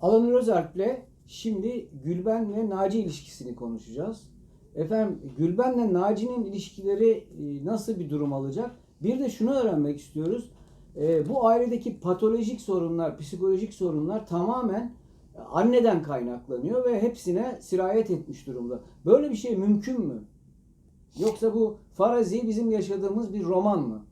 Alanur Özerk'le şimdi Gülben ve Naci ilişkisini konuşacağız. Efendim Gülben'le Naci'nin ilişkileri e, nasıl bir durum alacak? Bir de şunu öğrenmek istiyoruz. E, Bu ailedeki patolojik sorunlar, psikolojik sorunlar tamamen anneden kaynaklanıyor ve hepsine sirayet etmiş durumda. Böyle bir şey mümkün mü? Yoksa bu farazi bizim yaşadığımız bir roman mı?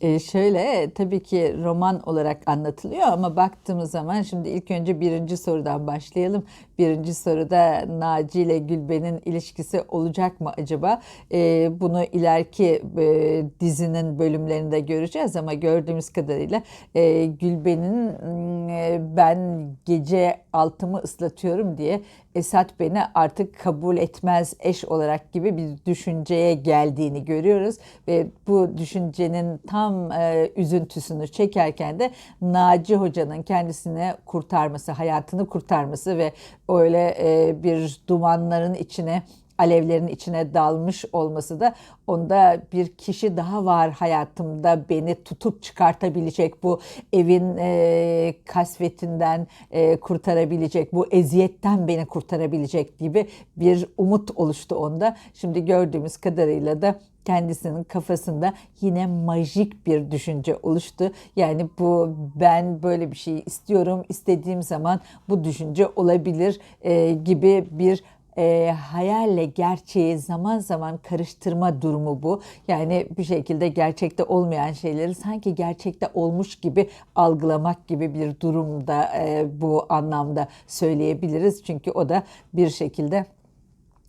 E şöyle tabii ki roman olarak anlatılıyor ama baktığımız zaman şimdi ilk önce birinci sorudan başlayalım. Birinci soruda Naci ile Gülben'in ilişkisi olacak mı acaba? E, bunu ileriki e, dizinin bölümlerinde göreceğiz ama gördüğümüz kadarıyla e, Gülben'in mm, e, ben gece altımı ıslatıyorum diye Esat beni artık kabul etmez eş olarak gibi bir düşünceye geldiğini görüyoruz. Ve bu düşüncenin tam e, üzüntüsünü çekerken de Naci Hoca'nın kendisini kurtarması, hayatını kurtarması ve öyle e, bir dumanların içine alevlerin içine dalmış olması da onda bir kişi daha var hayatımda beni tutup çıkartabilecek bu evin e, kasvetinden e, kurtarabilecek bu eziyetten beni kurtarabilecek gibi bir umut oluştu onda. Şimdi gördüğümüz kadarıyla da kendisinin kafasında yine majik bir düşünce oluştu. Yani bu ben böyle bir şey istiyorum, istediğim zaman bu düşünce olabilir e, gibi bir e, hayalle gerçeği zaman zaman karıştırma durumu bu. Yani bir şekilde gerçekte olmayan şeyleri sanki gerçekte olmuş gibi algılamak gibi bir durumda e, bu anlamda söyleyebiliriz. Çünkü o da bir şekilde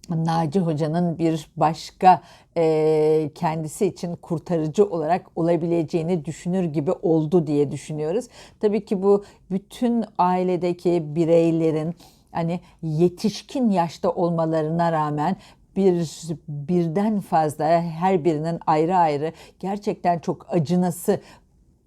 Naci Hoca'nın bir başka e, kendisi için kurtarıcı olarak olabileceğini düşünür gibi oldu diye düşünüyoruz. Tabii ki bu bütün ailedeki bireylerin hani yetişkin yaşta olmalarına rağmen bir birden fazla her birinin ayrı ayrı gerçekten çok acınası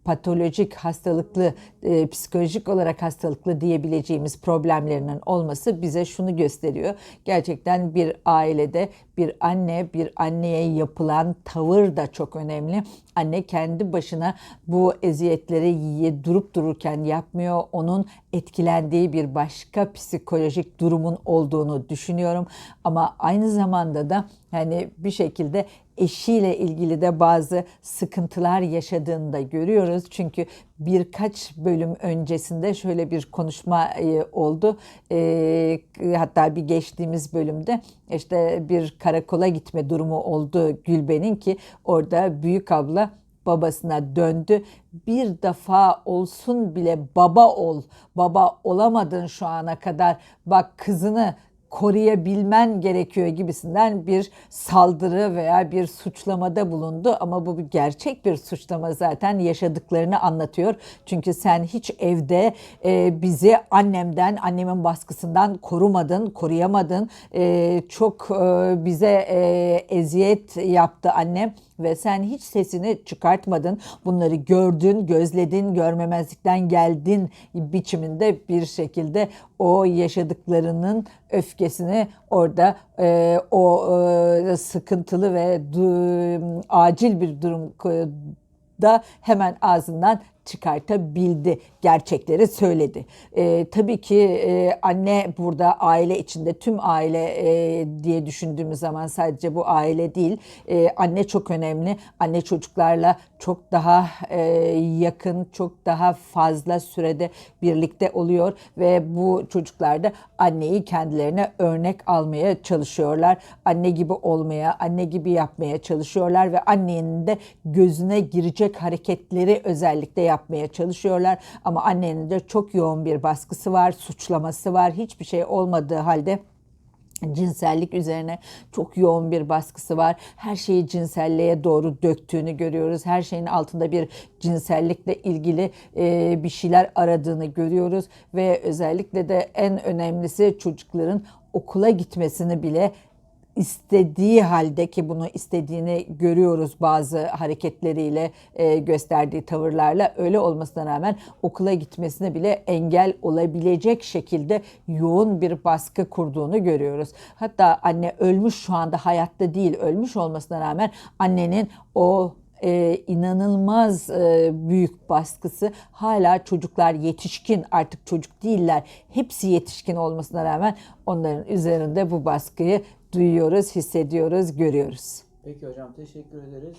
patolojik hastalıklı, e, psikolojik olarak hastalıklı diyebileceğimiz problemlerinin olması bize şunu gösteriyor. Gerçekten bir ailede bir anne, bir anneye yapılan tavır da çok önemli. Anne kendi başına bu eziyetleri durup dururken yapmıyor. Onun etkilendiği bir başka psikolojik durumun olduğunu düşünüyorum. Ama aynı zamanda da yani bir şekilde eşiyle ilgili de bazı sıkıntılar yaşadığını da görüyoruz. Çünkü birkaç bölüm öncesinde şöyle bir konuşma e, oldu. E, hatta bir geçtiğimiz bölümde işte bir karakola gitme durumu oldu Gülben'in ki orada büyük abla babasına döndü. Bir defa olsun bile baba ol. Baba olamadın şu ana kadar. Bak kızını koruyabilmen gerekiyor gibisinden bir saldırı veya bir suçlamada bulundu ama bu bir gerçek bir suçlama zaten yaşadıklarını anlatıyor. Çünkü sen hiç evde e, bizi annemden, annemin baskısından korumadın, koruyamadın. E, çok e, bize e, eziyet yaptı annem ve sen hiç sesini çıkartmadın. Bunları gördün, gözledin, görmemezlikten geldin biçiminde bir şekilde o yaşadıklarının öfkesini orada e, o e, sıkıntılı ve du, acil bir durum da hemen ağzından çıkartabildi, gerçekleri söyledi. E, tabii ki e, anne burada aile içinde tüm aile e, diye düşündüğümüz zaman sadece bu aile değil, e, anne çok önemli. Anne çocuklarla çok daha e, yakın, çok daha fazla sürede birlikte oluyor ve bu çocuklar da anneyi kendilerine örnek almaya çalışıyorlar. Anne gibi olmaya, anne gibi yapmaya çalışıyorlar ve annenin de gözüne girecek hareketleri özellikle yapmaya çalışıyorlar. Ama annenin de çok yoğun bir baskısı var, suçlaması var. Hiçbir şey olmadığı halde cinsellik üzerine çok yoğun bir baskısı var. Her şeyi cinselliğe doğru döktüğünü görüyoruz. Her şeyin altında bir cinsellikle ilgili e, bir şeyler aradığını görüyoruz ve özellikle de en önemlisi çocukların okula gitmesini bile istediği halde ki bunu istediğini görüyoruz bazı hareketleriyle e, gösterdiği tavırlarla öyle olmasına rağmen okula gitmesine bile engel olabilecek şekilde yoğun bir baskı kurduğunu görüyoruz. Hatta anne ölmüş şu anda hayatta değil ölmüş olmasına rağmen annenin o e, inanılmaz e, büyük baskısı hala çocuklar yetişkin artık çocuk değiller. Hepsi yetişkin olmasına rağmen onların üzerinde bu baskıyı duyuyoruz, hissediyoruz, görüyoruz. Peki hocam teşekkür ederiz.